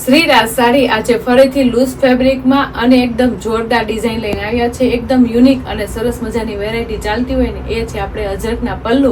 શ્રીરાજ સાડી આજે ફરીથી લૂઝ ફેબ્રિકમાં અને એકદમ જોરદાર ડિઝાઇન લઈને આવ્યા છે. એકદમ યુનિક અને સરસ મજાની વેરાયટી ચાલતી હોય ને, એ છે આપણે અજરકના પલ્લુ.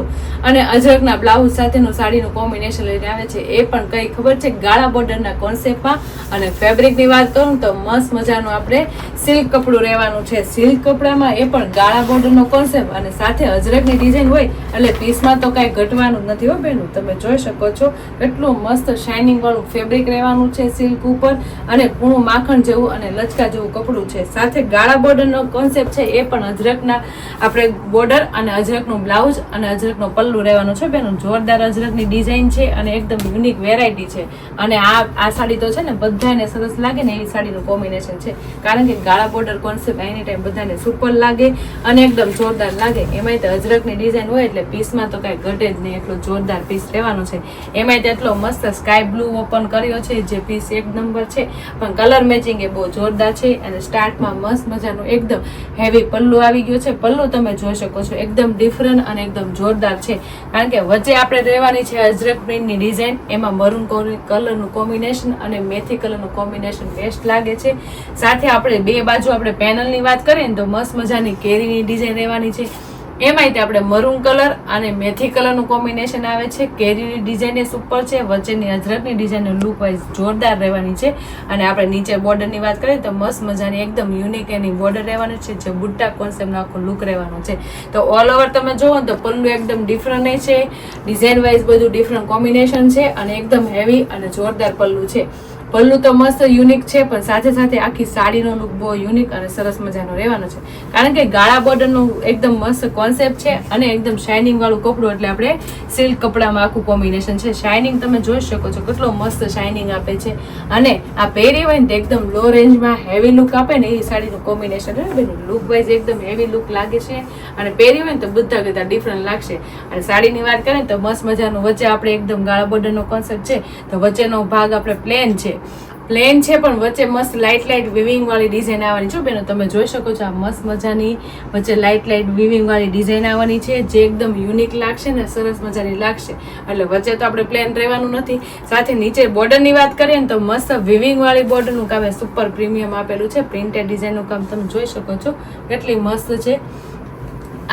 અને અજરકના બ્લાઉઝ સાથેનું સાડીનું કોમ્બિનેશન લઈને આવે છે. એ પણ કઈ ખબર છે? ગાળા બોર્ડરના કોન્સેપ્ટમાં અને ફેબ્રિકની વાત કરું તો મસ્ત મજાનું આપણે સિલ્ક કપડું રહેવાનું છે. સિલ્ક કપડામાં એ પણ ગાળા બોર્ડરનો કોન્સેપ્ટ અને સાથે અજરકની ડિઝાઇન હોય, એટલે પીસમાં તો કાંઈ ઘટવાનું નથી હો બેનું. તમે જોઈ શકો છો, કેટલું મસ્ત શાઇનિંગ વાળું ફેબ્રિક રહેવાનું છે. સિલ્ક ઉપર અને કૂણું માખણ જેવું અને લચકા જેવું કપડું છે. સાથે ગાળા બોર્ડરનો કોન્સેપ્ટ છે એ પણ અજરકના આપણે બોર્ડર અને અજરકનું બ્લાઉઝ અને અજરકનો પલ્લુ રહેવાનું છે. બેનું જોરદાર અજરકની ડિઝાઇન છે અને એકદમ યુનિક વેરાયટી છે. અને આ આ સાડી તો છે ને બધાને સરસ લાગે ને એવી સાડીનું કોમ્બિનેશન છે. કારણ કે ગાળા બોર્ડર કોન્સેપ્ટ એની ટાઈમ બધાને સુપર લાગે અને એકદમ જોરદાર લાગે. એમાંય તો અજરકની ડિઝાઇન હોય એટલે પીસમાં તો કાંઈ ઘટે જ નહીં. એટલો જોરદાર પીસ રહેવાનો છે. એમાંય તેટલો મસ્ત સ્કાય બ્લુ ઓપન કર્યો છે જે પીસ એક નંબર છે. પણ કલર મેચિંગ એ બહુ જોરદાર છે અને સ્ટાર્ટમાં મસ્ત મજાનું એકદમ હેવી પલ્લુ આવી ગયો છે. પલ્લુ તમે જોઈ શકો છો, એકદમ ડિફરન્ટ અને એકદમ જોરદાર છે. કારણ કે વચ્ચે આપણે રહેવાની છે અજરક પ્રિન્ટની ડિઝાઇન એમાં મરૂન કલરનું કોમ્બિનેશન અને મેથી કલરનું કોમ્બિનેશન બેસ્ટ લાગે છે. સાથે આપણે બે બાજુ આપણે પેનલની વાત કરીએ ને તો મસ્ત મજાની કેરીની ડિઝાઇન રહેવાની છે. એમાંય આપણે મરૂન કલર અને મેથી કલરનું કોમ્બિનેશન આવે છે. કેરીની ડિઝાઇન એ સુપર છે. વચ્ચેની અજરકની ડિઝાઇન લુક વાઇઝ જોરદાર રહેવાની છે. અને આપણે નીચે બોર્ડરની વાત કરીએ તો મસ્ત મજાની એકદમ યુનિક એની બોર્ડર રહેવાની છે, જે બુટ્ટા કોન્સેપ્ટનો આખો લુક રહેવાનો છે. તો ઓલ ઓવર તમે જુઓ ને તો પલ્લુ એકદમ ડિફરન્ટ છે. ડિઝાઇન વાઇઝ બધું ડિફરન્ટ કોમ્બિનેશન છે અને એકદમ હેવી અને જોરદાર પલ્લુ છે. પલ્લુ તો મસ્ત યુનિક છે, પણ સાથે સાથે આખી સાડીનો લુક બહુ યુનિક અને સરસ મજાનો રહેવાનો છે. કારણ કે ગાળા બોર્ડરનું એકદમ મસ્ત કોન્સેપ્ટ છે અને એકદમ શાઇનિંગ વાળું કપડું, એટલે આપણે સિલ્ક કપડામાં આખું કોમ્બિનેશન છે. શાઇનિંગ તમે જોઈ શકો છો કેટલો મસ્ત શાઇનિંગ આપે છે. અને આ પહેરી હોય ને તો એકદમ લો રેન્જમાં હેવી લુક આપે ને એ સાડીનું કોમ્બિનેશન લુક વાઇઝ એકદમ હેવી લુક લાગે છે. અને પહેરી હોય ને તો બધા બધા ડિફરન્ટ લાગશે. અને સાડીની વાત કરીએ તો મસ્ત મજાનું વચ્ચે આપણે એકદમ ગાળા બોર્ડરનો કોન્સેપ્ટ છે. તો વચ્ચેનો ભાગ આપણે પ્લેન છે. પ્લેન છે, પણ વચ્ચે મસ્ત લાઇટ લાઇટ વિવિંગ વાળી ડિઝાઇન આવવાની. છે બેનો, તમે જોઈ શકો છો આ મસ્ત મજાની વચ્ચે લાઇટ લાઇટ વિવિંગવાળી ડિઝાઇન આવવાની છે, જે એકદમ યુનિક લાગશે ને સરસ મજાની લાગશે. એટલે વચ્ચે તો આપણે પ્લેન રહેવાનું નથી. સાથે નીચે બોર્ડરની વાત કરીએ ને તો મસ્ત વિવિંગ વાળી બોર્ડરનું કામ સુપર પ્રીમિયમ આપેલું છે. પ્રિન્ટેડ ડિઝાઇનનું કામ તમે જોઈ શકો છો. કેટલી મસ્ત છે.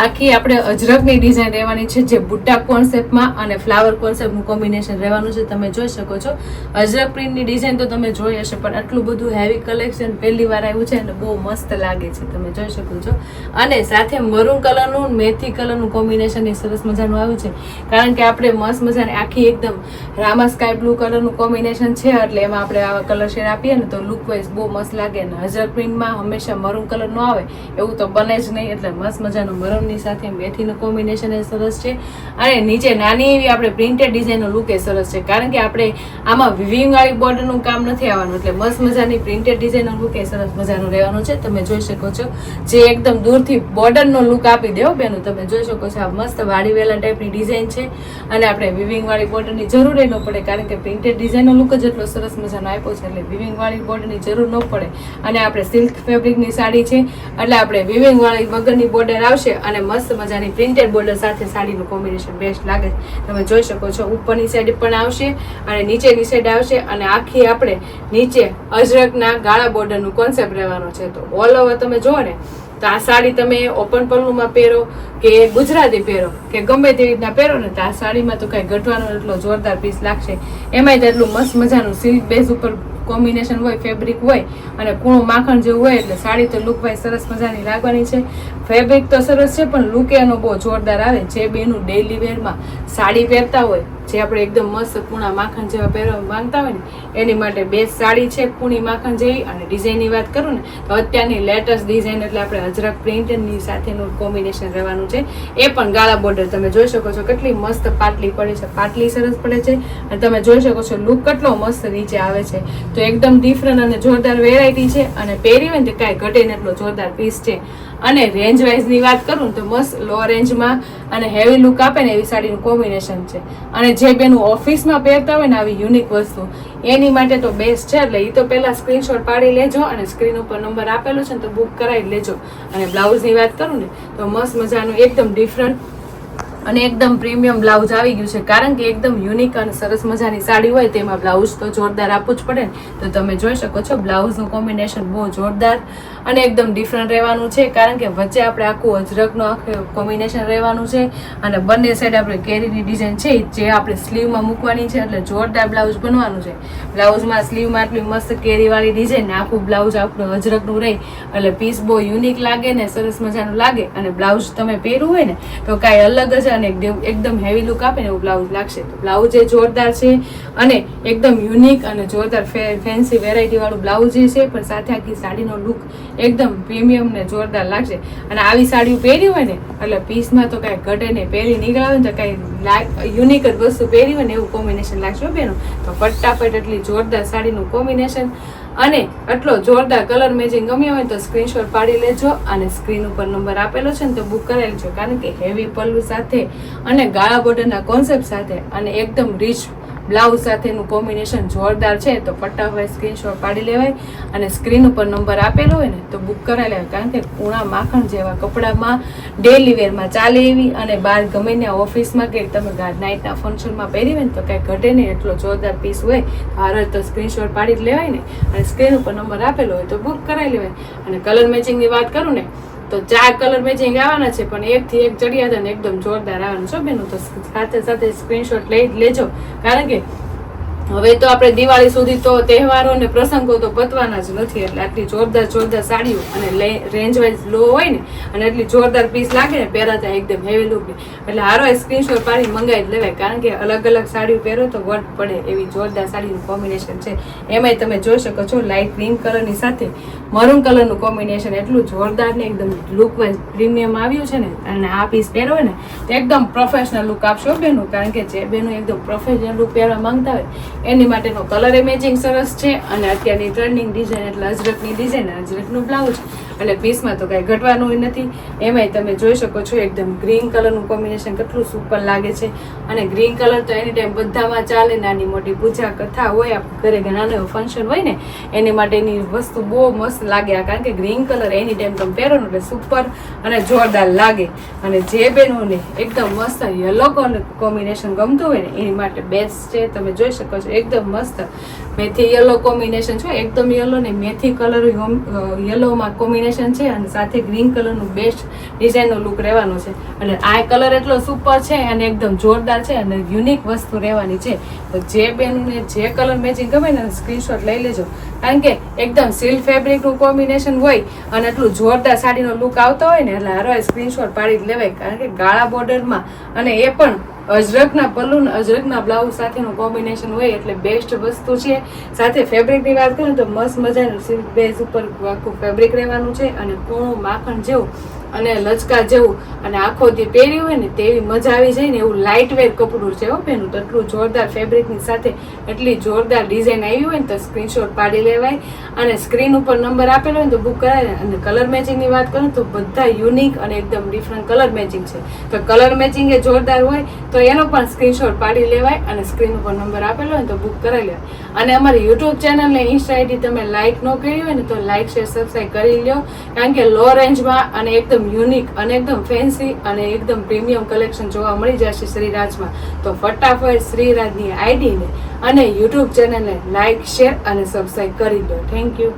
આખી આપણે અજરકની ડિઝાઇન રહેવાની છે, જે બુટ્ટા કોન્સેપ્ટમાં અને ફ્લાવર કોન્સેપ્ટનું કોમ્બિનેશન રહેવાનું છે, તમે જોઈ શકો છો. અજરક પ્રિન્ટની ડિઝાઇન તો તમે જોઈ હશે, પણ આટલું બધું હેવી કલેક્શન પહેલી વાર આવ્યું છે અને બહુ મસ્ત લાગે છે, તમે જોઈ શકો છો. અને સાથે મરૂન કલરનું મેથી કલરનું કોમ્બિનેશન એ સરસ મજાનું આવ્યું છે. કારણ કે આપણે મસ્ત મજાની આખી એકદમ રામા સ્કાય બ્લુ કલરનું કોમ્બિનેશન છે, એટલે એમાં આપણે આવા કલર શેડ આપીએ ને તો લુક વાઇઝ બહુ મસ્ત લાગે. અને અજરક પ્રિન્ટમાં હંમેશા મરૂન કલર ન આવે, એવું તો બને જ નહીં, એટલે મસ્ત મજાનું મરૂનની સાથે મેથીનું કોમ્બિનેશન એ સરસ છે. અને નીચે નાની એવી આપણે પ્રિન્ટેડ ડિઝાઇનનો લુક એ સરસ છે. કારણ કે આપણે આમાં વિવિંગ વાળી બોર્ડરનું કામ નથી આવવાનું. એટલે મસ્ત મજાની પ્રિન્ટેડ ડિઝાઇનનો લુક એ સરસ મજાનું રહેવાનું છે. તમે જોઈ શકો છો જે એકદમ દૂરથી બોર્ડરનો લુક આપી દેવો બેનું. તમે જોઈ શકો છો આ મસ્ત વાડી વેલા ટાઈપની ડિઝાઇન છે. અને આપણે વિવિંગ વાળી બોર્ડરની જરૂર ન પડે, કારણ કે પ્રિન્ટેડ ડિઝાઇનનો લુક જ એટલો સરસ મજાનો આપ્યો છે. એટલે વિવિંગ વાળી બોર્ડરની જરૂર ન પડે. અને આપણે સિલ્ક ફેબ્રિકની સાડી છે. એટલે આપણે વિવિંગ વાળી વગરની બોર્ડર આવશે. અને મસ્ત મજાની પ્રિન્ટેડ બોર્ડર સાથે સાડીનું કોમ્બિનેશન બેસ્ટ લાગે. તમે જોઈ શકો છો, ઉપરની સાઈડ પણ આવશે અને નીચેની સાઈડ આવશે અને આખી આપણે નીચે અજરકના ગાળા બોર્ડરનું કોન્સેપ્ટ રહેવાનો છે તો ઓલ ઓવર તમે જુઓ ને, તો આ સાડી તમે ઓપન પલ્લુમાં પહેરો કે ગુજરાતી પહેરો, કે ગમે તેવી રીતના પહેરો ને, તો આ સાડીમાં તો કાંઈ ઘટવાનો એટલો જોરદાર પીસ લાગશે એમાંય તો એટલું મસ્ત મજાનું સિલ્ક બેઝ ઉપર કોમ્બિનેશન હોય, ફેબ્રિક હોય અને કૂણું માખણ જેવું હોય એટલે સાડી તો લુક ભાઈ સરસ મજાની લાગવાની છે. ફેબ્રિક તો સરસ છે, પણ લુક એનો બહુ જોરદાર આવે. જે બેનું ડેઇલી વેરમાં સાડી પહેરતા હોય જે આપણે એકદમ મસ્ત પૂણા માખણ જેવા પહેરવા માંગતા હોય ને, એની માટે બેસ્ટ સાડી છે પૂણી માખણ જેવી. અને ડિઝાઇનની વાત કરું ને, તો અત્યારની લેટેસ્ટ ડિઝાઇન એટલે આપણે અજરક પ્રિન્ટની સાથેનું કોમ્બિનેશન રહેવાનું છે. એ પણ ગાળા બોર્ડર તમે જોઈ શકો છો કેટલી મસ્ત પાટલી પડે છે. પાટલી સરસ પડે છે. અને તમે જોઈ શકો છો લુક કેટલો મસ્ત નીચે આવે છે. તો એકદમ ડિફરન્ટ અને જોરદાર વેરાયટી છે. અને પહેરી હોય ને કાંઈ ઘટે ને એટલો જોરદાર પીસ છે. અને રેન્જ વાઇઝની વાત કરું તો મસ્ત લો રેન્જમાં અને હેવી લુક આપે ને એવી સાડીનું કોમ્બિનેશન છે. અને જે બેનું ઓફિસમાં પહેરતા હોય ને આવી યુનિક વસ્તુ, એની માટે તો બેસ્ટ છે. એટલે એ તો પહેલાં સ્ક્રીનશોટ પાડી લેજો અને સ્ક્રીન ઉપર નંબર આપેલો છે ને તો બુક કરાવી લેજો. અને બ્લાઉઝની વાત કરું ને તો મસ્ત મજાનું એકદમ ડિફરન્ટ અને એકદમ પ્રીમિયમ બ્લાઉઝ આવી ગયું છે. કારણ કે એકદમ યુનિક અને સરસ મજાની સાડી હોય તેમાં બ્લાઉઝ તો જોરદાર આપવું જ પડે તો તમે જોઈ શકો છો, બ્લાઉઝનું કોમ્બિનેશન બહુ જોરદાર અને એકદમ ડિફરન્ટ રહેવાનું છે. કારણ કે વચ્ચે આપણે આખું અજરકનું આખું કોમ્બિનેશન રહેવાનું છે અને બંને સાઈડ આપણે કેરીની ડિઝાઇન છે જે આપણે સ્લીવમાં મૂકવાની છે એટલે જોરદાર બ્લાઉઝ બનવાનું છે. બ્લાઉઝમાં સ્લીવમાં આટલી મસ્ત કેરીવાળી ડિઝાઇન આખું બ્લાઉઝ આપણું અજરકનું રહે. એટલે પીસ બહુ યુનિક લાગે ને સરસ મજાનું લાગે અને બ્લાઉઝ તમે પહેરવું હોય ને તો કાંઈ અલગ જ અને એકદમ- હેવી લુક આપે ને એવું બ્લાઉઝ લાગશે તો બ્લાઉઝ એ જોરદાર છે અને એકદમ યુનિક અને જોરદાર ફેન્સી વેરાયટી વાળું બ્લાઉઝ જે છે, પણ સાથે આખી સાડીનો લુક એકદમ પ્રીમિયમ ને જોરદાર લાગશે. અને આવી સાડીઓ પહેરી હોય ને, એટલે પીસમાં તો કાંઈ ઘટે નહીં. પહેરી નીકળાવે ને તો કાંઈ યુનિક જ વસ્તુ પહેરી હોય ને એવું કોમ્બિનેશન લાગશે બેનો. તો ફટાફટ એટલી જોરદાર સાડીનું કોમ્બિનેશન અને આટલો જોરદાર કલર મેચિંગ ગમ્યો હોય તો સ્ક્રીનશોટ પાડી લેજો અને સ્ક્રીન ઉપર નંબર આપેલો છે ને તો બુક કરાવી લેજો. કારણ કે હેવી પલ્લુ સાથે અને ગાળા બોર્ડરના કોન્સેપ્ટ સાથે અને એકદમ રીચ બ્લાઉઝ સાથેનું કોમ્બિનેશન જોરદાર છે, તો ફટાફટ સ્ક્રીનશોટ પાડી લેવાય અને સ્ક્રીન ઉપર નંબર આપેલો હોય ને, તો બુક કરાવી લેવાય. કારણ કે ઉણા માખણ જેવા કપડામાં ડેલી વેરમાં ચાલે એવી અને બહાર ગમે ત્યાં ઓફિસમાં કે તમે નાઇટના ફંક્શનમાં પહેરી હોય ને, તો કાંઈ ઘટે નહીં. એટલો જોરદાર પીસ હોય હાર તો સ્ક્રીનશોટ પાડી જ લેવાય ને. અને સ્ક્રીન ઉપર નંબર આપેલો હોય, તો બુક કરાવી લેવાય. અને કલર મેચિંગની વાત કરું ને તો ચાર કલર મેચિંગ આવવાના છે, પણ એક થી એક ચડિયાતા ને એકદમ જોરદાર આવવાનું છે બેનું. તો સાથે સાથે સ્ક્રીનશોટ લઈ લેજો. કારણ કે હવે તો આપણે દિવાળી સુધી તો તહેવારો અને પ્રસંગો તો પતવાના જ નથી. એટલે આટલી જોરદાર જોરદાર સાડીઓ અને રેન્જ વાઇઝ લો હોય ને, અને એટલી જોરદાર પીસ લાગે ને પહેરાતા એકદમ હેવી લુક એટલે હારો સ્ક્રીનશોટ પાડી મંગાવી જ લેવાય. કારણ કે અલગ અલગ સાડીઓ પહેરો તો વર્ડ પડે એવી જોરદાર સાડીનું કોમ્બિનેશન છે. એમાંય તમે જોઈ શકો છો લાઇટ ગ્રીન કલરની સાથે મરૂન કલરનું કોમ્બિનેશન એટલું જોરદાર ને એકદમ લુક વાઇઝ પ્રીમિયમ આવ્યું છે ને, અને આ પીસ પહેરો ને, તો એકદમ પ્રોફેશનલ લુક આપશો બેનું. કારણ કે જે બેનું એકદમ પ્રોફેશનલ લુક પહેરવા માંગતા હોય એની માટેનો કલર મેચિંગ સરસ છે અને અત્યારની ટ્રેન્ડિંગ ડિઝાઇન એટલે અજરકની ડિઝાઇન અજરકનું બ્લાઉઝ એટલે પીસમાં તો કાંઈ ઘટવાનું નથી. એમાંય તમે જોઈ શકો છો એકદમ ગ્રીન કલરનું કોમ્બિનેશન કેટલું સુપર લાગે છે. અને ગ્રીન કલર તો એની ટાઈમ બધામાં ચાલે, નાની મોટી પૂજા કથા હોય આપણે ઘરે ઘણા નાનો ફંક્શન હોય ને, એની માટેની વસ્તુ બહુ મસ્ત લાગે આ, કારણ કે ગ્રીન કલર એની ટાઈમ તમે પહેરો એટલે સુપર અને જોરદાર લાગે. અને જે બહેનોને એકદમ મસ્ત યલો કલર કોમ્બિનેશન ગમતું હોય ને, એની માટે બેસ્ટ છે. તમે જોઈ શકો છો એકદમ મસ્ત મેથી યલો કોમ્બિનેશન છે. એકદમ યલો ને મેથી કલર યલોમાં કોમ્બિનેશન છે અને સાથે ગ્રીન કલરનું બેસ્ટ ડિઝાઇનનો લુક રહેવાનો છે. અને આ કલર એટલો સુપર છે અને એકદમ જોરદાર છે અને યુનિક વસ્તુ રહેવાની છે. તો જે બેનને જે કલર મેચિંગ ગમે ને સ્ક્રીનશોટ લઈ લેજો. કારણ કે એકદમ સિલ્ક ફેબ્રિકનું કોમ્બિનેશન હોય અને એટલું જોરદાર સાડીનો લુક આવતો હોય ને એટલે હરવાય સ્ક્રીનશોટ પાડી જ લેવાય. કારણ કે ગાળા બોર્ડરમાં અને એ પણ અજરકના પલ્લુ અજરકના બ્લાઉઝ સાથેનું કોમ્બિનેશન હોય એટલે બેસ્ટ વસ્તુ છે. સાથે ફેબ્રિકની વાત કરું તો મસ્ત મજાનું સિલ્ક બેઝ ઉપર આખું ફેબ્રિક રહેવાનું છે અને કૂણું માખણ જેવું અને લચકા જેવું અને આખો દી પહેર્યું હોય ને તેવી મજા આવી જાય ને એવું લાઇટ વેર કપડું છે હો પેનું તો એટલું જોરદાર ફેબ્રિકની સાથે એટલી જોરદાર ડિઝાઇન આવી હોય ને તો સ્ક્રીનશોટ પાડી લેવાય. અને સ્ક્રીન ઉપર નંબર આપેલો હોય તો બુક કરાય. અને કલર મેચિંગની વાત કરું તો બધા યુનિક અને એકદમ ડિફરન્ટ કલર મેચિંગ છે. તો કલર મેચિંગ એ જોરદાર હોય તો એનો પણ સ્ક્રીનશોટ પાડી લેવાય અને સ્ક્રીન ઉપર નંબર આપેલો હોય તો બુક કરાવી લેવાય. અને અમારી યુટ્યુબ ચેનલ ને ઇન્સ્ટા આઈડી તમે લાઇક ન કરી હોય ને તો લાઇક શેર સબસ્ક્રાઈબ કરી લો કારણ કે લો રેન્જમાં અને એકદમ યુનિક અને એકદમ ફેન્સી અને એકદમ પ્રીમિયમ કલેક્શન જોવા મળી જશે શ્રીરાજમાં. તો ફટાફટ શ્રીરાજની આઈડીને અને યુટ્યુબ ચેનલને લાઇક શેર અને સબસ્ક્રાઈબ કરી દો થેન્ક યુ